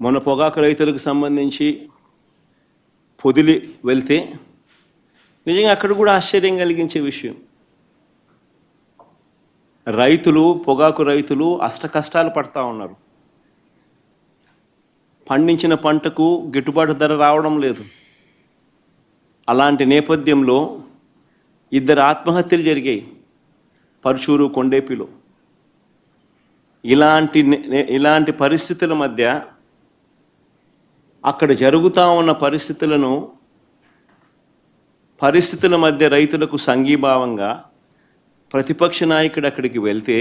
మొన్న పొగాకు రైతులకు సంబంధించి పొదిలి వెళ్తే నిజంగా అక్కడ కూడా ఆశ్చర్యం కలిగించే విషయం. రైతులు పొగాకు రైతులు అష్ట కష్టాలు పడతా ఉన్నారు. పండించిన పంటకు గిట్టుబాటు ధర రావడం లేదు. అలాంటి నేపథ్యంలో ఇద్దరు ఆత్మహత్యలు జరిగాయి. పరుచూరు కొండేపిలో. ఇలాంటి ఇలాంటి పరిస్థితుల మధ్య అక్కడ జరుగుతూ ఉన్న పరిస్థితులను పరిస్థితుల మధ్య రైతులకు సంఘీభావంగా ప్రతిపక్ష నాయకుడు అక్కడికి వెళ్తే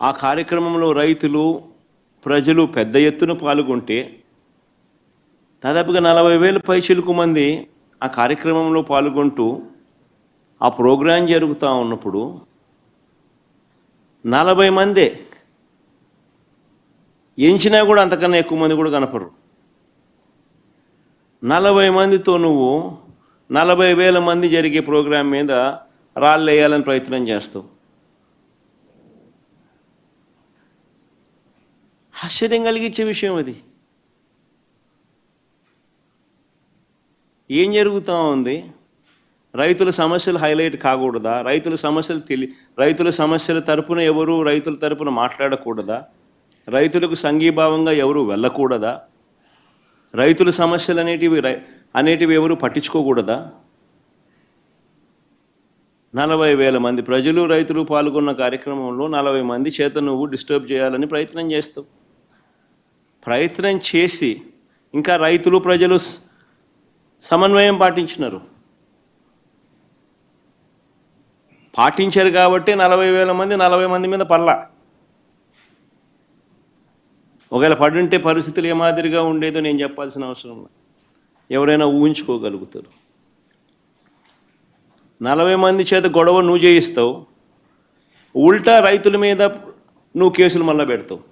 ఆ కార్యక్రమంలో రైతులు ప్రజలు పెద్ద ఎత్తున పాల్గొంటే దాదాపుగా నలభై వేల పైచిలకు మంది ఆ కార్యక్రమంలో పాల్గొంటూ ఆ ప్రోగ్రాం జరుగుతూ ఉన్నప్పుడు నలభై మందే ఎంచినా కూడా అంతకన్నా ఎక్కువ మంది కూడా కనపడరు. నలభై మందితో నువ్వు నలభై వేల మంది జరిగే ప్రోగ్రాం మీద రాళ్ళు వేయాలని ప్రయత్నం చేస్తావు. ఆశ్చర్యం కలిగించే విషయం అది. ఏం జరుగుతూ ఉంది? రైతుల సమస్యలు హైలైట్ కాకూడదా? రైతుల సమస్యలు తెలి రైతుల సమస్యల తరపున ఎవరు రైతుల తరపున మాట్లాడకూడదా? రైతులకు సంఘీభావంగా ఎవరు వెళ్ళకూడదా? రైతుల సమస్యలు అనేటివి రై- అనేటివి ఎవరు పట్టించుకోకూడదా? నలభై వేల మంది ప్రజలు రైతులు పాల్గొన్న కార్యక్రమంలో నలభై మంది చేత నువ్వు డిస్టర్బ్ చేయాలని ప్రయత్నం చేస్తావు. ప్రయత్నం చేసి ఇంకా రైతులు ప్రజలు సమన్వయం పాటించినారు. పాటించారు కాబట్టి నలభై వేల మంది నలభై మంది మీద పడలా. ఒకవేళ పడుంటే పరిస్థితులు ఏ మాదిరిగా ఉండేదో నేను చెప్పాల్సిన అవసరం ఎవరైనా ఊహించుకోగలుగుతారు. నలభై మంది చేత గొడవ నువ్వు చేయిస్తావు ఉల్టా రైతుల మీద నువ్వు కేసులు మళ్ళా పెడతావు.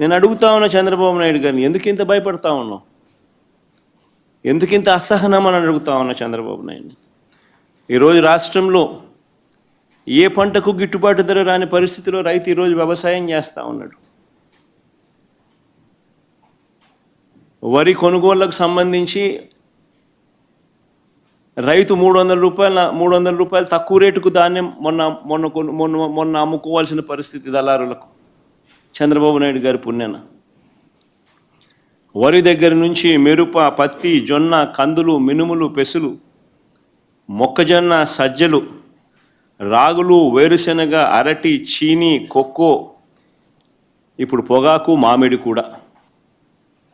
నేను అడుగుతా ఉన్నా చంద్రబాబు నాయుడు గారిని ఎందుకు ఇంత భయపడతా ఉన్నావు? ఎందుకు ఇంత అసహనం అని అడుగుతా ఉన్నా చంద్రబాబు నాయుడిని? ఈరోజు రాష్ట్రంలో ఏ పంటకు గిట్టుబాటు ధర రాని పరిస్థితిలో రైతు ఈరోజు వ్యవసాయం చేస్తూ ఉన్నాడు. వరి కొనుగోళ్ళకు సంబంధించి రైతు మూడు వందల రూపాయల మూడు వందల రూపాయలు తక్కువ రేటుకు ధాన్యం మొన్న మొన్న కొను- మొన్న మొన్న అమ్ముకోవాల్సిన పరిస్థితి దళారులకు. చంద్రబాబు నాయుడు గారి పుణ్యన. వరి దగ్గర నుంచి మెరుప పత్తి జొన్న కందులు మినుములు పెసులు మొక్కజొన్న సజ్జలు రాగులు వేరుశెనగ అరటి చీని కొక్కో ఇప్పుడు పొగాకు మామిడి కూడా.